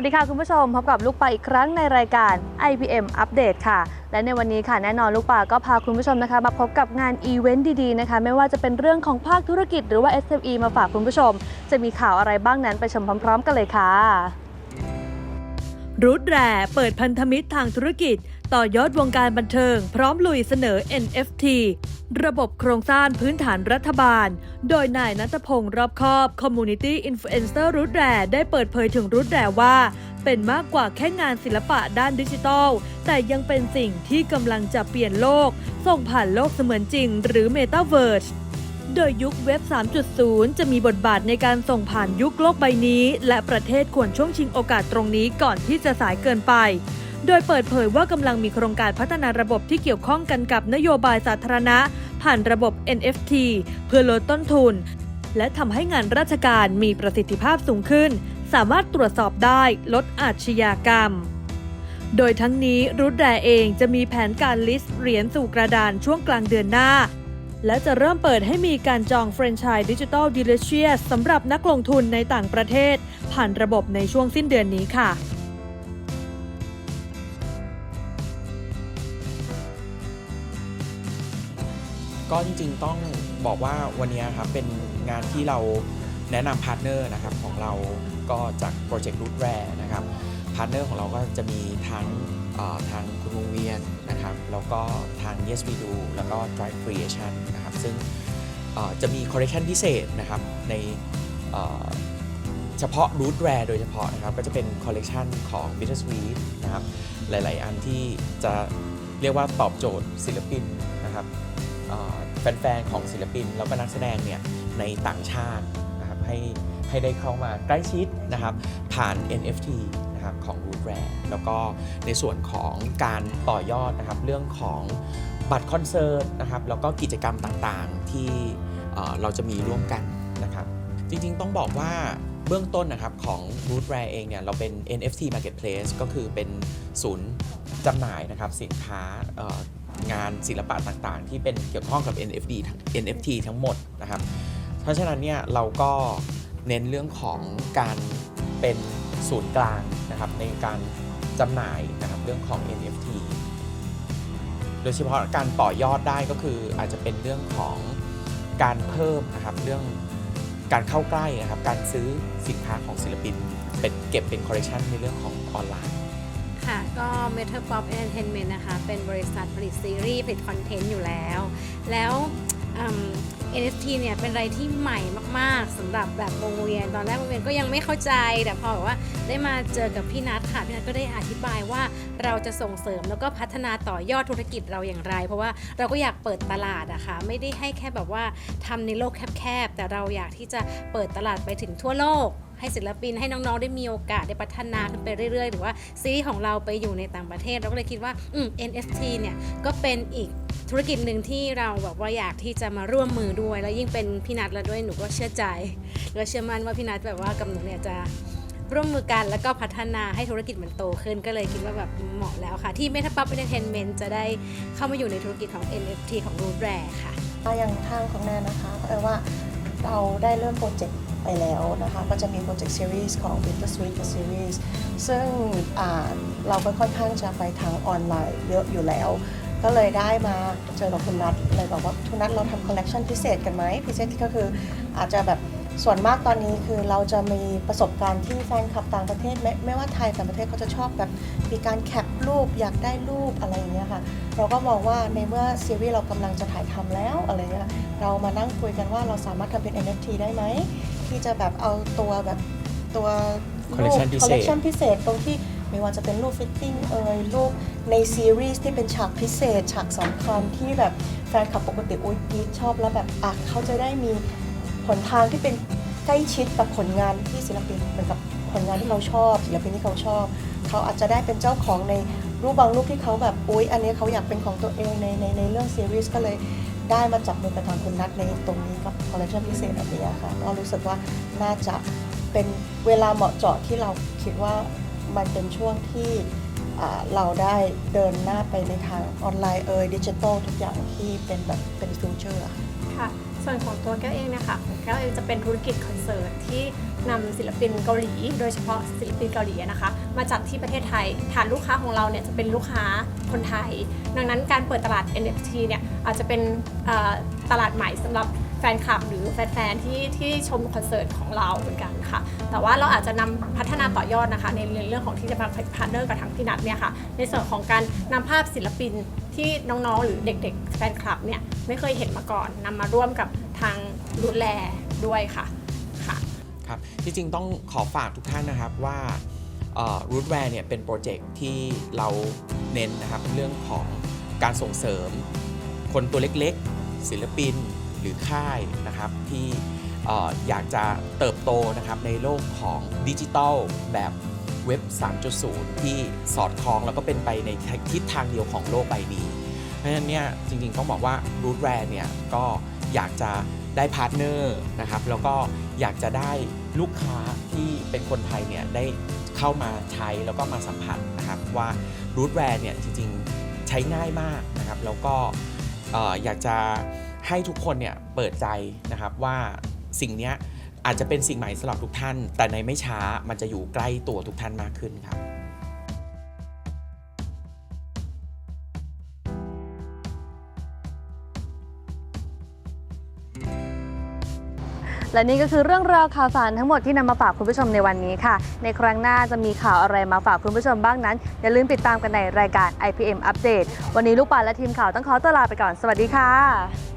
วัสดีค่ะคุณผู้ชมพบกับลูกปลาอีกครั้งในรายการ IPM อัปเดตค่ะ และในวันนี้ค่ะแน่นอนลูกปลาก็พาคุณผู้ชมนะคะ มาพบกับงานอีเวนต์ดีๆนะคะ ไม่ว่าจะเป็นเรื่องของภาคธุรกิจหรือว่า SME มาฝากคุณผู้ชม จะมีข่าวอะไรบ้างนั้นไปชมพร้อม ๆ กันเลยค่ะรูทแร่เปิดพันธมิตรทางธุรกิจ ต่อยอดวงการบันเทิง พร้อมลุยเสนอ NFT ระบบโครงสร้างพื้นฐานรัฐบาล โดยนายนัทพงศ์รอบคอบ Community Influencer รูทแร่ได้เปิดเผยถึงรูทแร่ว่า เป็นมากกว่าแค่งานศิลปะด้านดิจิทัล แต่ยังเป็นสิ่งที่กำลังจะเปลี่ยนโลก ส่งผ่านโลกเสมือนจริง หรือ Metaverse โดยยุคเว็บ 3.0 จะมีบทบาทในการส่งผ่านยุคโลกใบนี้ และประเทศควรช่วงชิงโอกาสตรงนี้ก่อนที่จะสายเกินไป โดยเปิดเผยว่ากำลังมีโครงการพัฒนาระบบที่เกี่ยวข้องกันกับนโยบายสาธารณะ ผ่านระบบ NFT เพื่อลดต้นทุน และทำให้งานราชการมีประสิทธิภาพสูงขึ้น สามารถตรวจสอบได้ลดอาชญากรรม โดยทั้งนี้รุดแรเองจะมีแผนการลิสต์เหรียญสู่กระดานช่วงกลางเดือนหน้าและจะเริ่มเปิดให้มีการจองแฟรนไชส์ดิจิทัลดิเลเชียสสำหรับนักลงทุนในต่างประเทศ ผ่านระบบในช่วงสิ้นเดือนนี้ค่ะ ก็จริงๆต้องบอกว่าวันนี้ครับเป็นงานที่เราแนะนำพาร์ทเนอร์นะครับของเราก็จากโปรเจกต์รูทแรนะครับพาร์ทเนอร์ของเราก็จะมีทั้งทางคุณวงเวียนนะครับแล้วก็ทาง Yes We Do แล้วก็ Drive Creation นะครับซึ่งจะมีคอลเลคชันพิเศษนะครับในเฉพาะรูทแรโดยเฉพาะนะครับก็จะเป็นคอลเลกชันของ Bittersweet นะครับหลาย ๆ อันที่จะเรียกว่าตอบโจทย์ศิลปินนะครับ แฟนๆของศิลปินแล้วก็นักแสดงเนี่ยในต่างชาตินะครับให้ให้ได้เข้ามาใกล้ชิดนะครับผ่าน NFT นะครับของ Root Rare แล้วก็ในส่วนของการต่อยอดนะครับเรื่องของบัตรคอนเสิร์ตนะครับแล้วก็กิจกรรมต่างๆที่เราจะมีร่วมกันนะครับจริงๆต้องบอกว่าเบื้องต้นนะครับของ Root Rare เองเนี่ยเราเป็น NFT Marketplace ก็คือเป็นศูนย์จำหน่ายนะครับสินค้า งานศิลปะต่างๆ ที่เป็นเกี่ยวข้องกับ NFT NFT ทั้งหมดนะครับ เพราะฉะนั้นเนี่ยเราก็เน้นเรื่องของการเป็นศูนย์กลางนะครับในการจำหน่ายนะครับเรื่องของ NFT โดยเฉพาะการต่อยอดได้ก็คืออาจจะเป็นเรื่องของการเพิ่มนะครับเรื่องการเข้าใกล้นะครับการซื้อสินค้าของศิลปินเป็นเก็บเป็นคอลเลคชันในเรื่องของออนไลน์ ค่ะก็ Meta Pop Entertainment นะคะ เป็นบริษัทผลิตซีรีส์ ผลิตคอนเทนต์อยู่แล้ว แล้วอืม NFT เนี่ย เป็นอะไรที่ใหม่มาก ๆสำหรับแบบวงเวียน ตอนแรกวงเวียนก็ยังไม่เข้าใจ แต่พอแบบว่าได้มาเจอกับพี่นัทค่ะ พี่นัทก็ได้อธิบายว่าเราจะส่งเสริมแล้วก็พัฒนาต่อยอดธุรกิจเราอย่างไร เพราะว่าเราก็อยากเปิดตลาดอะค่ะไม่ได้ให้แค่แบบว่าทำในโลกแคบๆแต่เราอยากที่จะเปิดตลาดไปถึงทั่วโลก ให้ศิลปินให้น้องๆได้มีโอกาสได้พัฒนาขึ้นไปเรื่อยๆ หรือว่าซีรีส์ของเราไปอยู่ในต่างประเทศเราก็เลยคิดว่าอืม NFT เนี่ยก็เป็นอีกธุรกิจหนึ่งที่เราแบบว่าอยากที่จะมาร่วมมือด้วย แล้วยิ่งเป็นพี่นัทแล้วด้วยหนูก็เชื่อใจก็เชื่อมั่นว่าพี่นัทแบบว่ากับหนูเนี่ยจะร่วมมือกันแล้วก็พัฒนาให้ธุรกิจมันโตขึ้นก็เลยคิดว่าแบบเหมาะแล้วค่ะ ที่ Meta Pop Entertainment จะได้เข้ามาอยู่ในธุรกิจของ NFT ของ Root Rare ค่ะ อย่างทางของแนนนะคะก็แปลว่าเราได้เริ่มโปรเจกต์ ไปแล้วนะคะ ก็จะมีโปรเจกต์ซีรีส์ของ Winter Sweet Series ซึ่งอ่าเราก็ค่อนข้างจะไปทางออนไลน์เยอะอยู่แล้ว ก็เลยได้มาเจอกับคุณนัทเลยบอกว่าคุณนัทเราทำคอลเล t ชันพิเศษกันไหมพิเศษที่ก็คืออาจจะแบบส่วนมากตอนนี้คือเราจะมีประสบการณ์ที่แฟนคลับต่างประเทศไม่ไม่ว่าไทยต่างประเทศเขาจะชอบแบบมีการแคปรูปอยากได้รูปอะไรอย่างเงี้ยค่ะ เราก็มองว่าในเมื่อซีรีส์เรากำลังจะถ่ายทำแล้วอะไรเงี้ย เรามานั่งคุยกันว่าเราสามารถทำเป็น NFT ได้ไหม ที่จะแบบเอาตัวแบบตัว Collection พิเศษคอลเลคชันพิเศษตรงที่ไม่ว่าจะเป็นรูปฟิตติ้งเอยรูปในซีรีส์ที่เป็นฉากพิเศษ ฉากสำคัญที่แบบแฟนคลับปกติอุ้ยกรีดชอบแล้วแบบอะเขาจะได้มีผลทางที่เป็นใกล้ชิดกับผลงานที่ศิลปินเหมือนกับผลงานที่เขาชอบศิลปินที่เขาชอบ เขาอาจจะได้เป็นเจ้าของในรูปบางรูปที่เขาแบบอุ๊ยอันนี้เขาอยากเป็นของตัวเองในในในเรื่องซีรีส์ก็เลย ได้มาจับมือกับทางคุณนัทในตรงนี้กับคอลเลคชันพิเศษอันนี้ค่ะก็รู้สึกว่าน่าจะเป็นเวลาเหมาะเจาะที่เราคิดว่ามันเป็นช่วงที่เราได้เดินหน้าไปในทางออนไลน์เอยดิจิทัลทุกอย่างที่เป็นแบบเป็นฟิวเจอร์ค่ะ ส่วนของตัวแก้วเองนะคะของแก้วเองจะเป็นธุรกิจคอนเสิร์ตที่นำศิลปินเกาหลี โดยเฉพาะศิลปินเกาหลีนะคะ มาจัดที่ประเทศไทย ฐานลูกค้าของเราเนี่ยจะเป็นลูกค้าคนไทย ดังนั้นการเปิดตลาด NFT เนี่ยอาจจะเป็นตลาดใหม่สำหรับ แฟนคลับหรือแฟนๆที่ที่ชมคอนเสิร์ตของเราเหมือนกันค่ะ แต่ว่าเราอาจจะนำพัฒนาต่อยอดนะคะ ในเรื่องของที่จะมาพาร์ทเนอร์กับทางพี่นัทเนี่ยค่ะ ในส่วนของการนำภาพศิลปินที่น้องๆ หรือเด็ก ๆ แฟนคลับเนี่ยไม่เคยเห็นมาก่อนนำมาร่วมกับทางดูแลด้วยค่ะค่ะครับที่จริงต้องขอฝากทุกท่านนะครับว่ารูทแวร์เนี่ยเป็นโปรเจกต์ที่เราเน้นนะครับเรื่องของการส่งเสริม คนตัวเล็กๆ ศิลปิน หรือค่ายนะครับที่อยากจะเติบโตนะครับในโลกของดิจิทัลแบบเว็บ 3.0 ที่สอดคล้องแล้วก็เป็นไปในทิศทางเดียวของโลกใบนี้ เพราะฉะนั้นเนี่ยจริงๆต้องบอกว่า Root r a r เนี่ยก็อยากจะได้พาร์ทเนอร์นะครับแล้วก็อยากจะได้ลูกค้าที่เป็นคนไทยเนี่ยได้เข้ามาใช้แล้วก็มาสัมผัสนะครับว่า Root r a r เนี่ยจริงๆใช้ง่ายมากนะครับแล้วก็อออยากจะ ให้ทุกคนเนี่ยเปิดใจนะครับว่าสิ่งนี้อาจจะเป็นสิ่งใหม่สำหรับทุกท่าน แต่ในไม่ช้ามันจะอยู่ใกล้ตัวทุกท่านมากขึ้นครับและนี่ก็คือเรื่องราวข่าวสารทั้งหมดที่นำมาฝากคุณผู้ชมในวันนี้ค่ะ ในครั้งหน้าจะมีข่าวอะไรมาฝากคุณผู้ชมบ้างนั้น อย่าลืมติดตามกันในรายการ IPM Update วันนี้ลูกปานและทีมข่าวต้องขอตัวลาไปก่อน สวัสดีค่ะ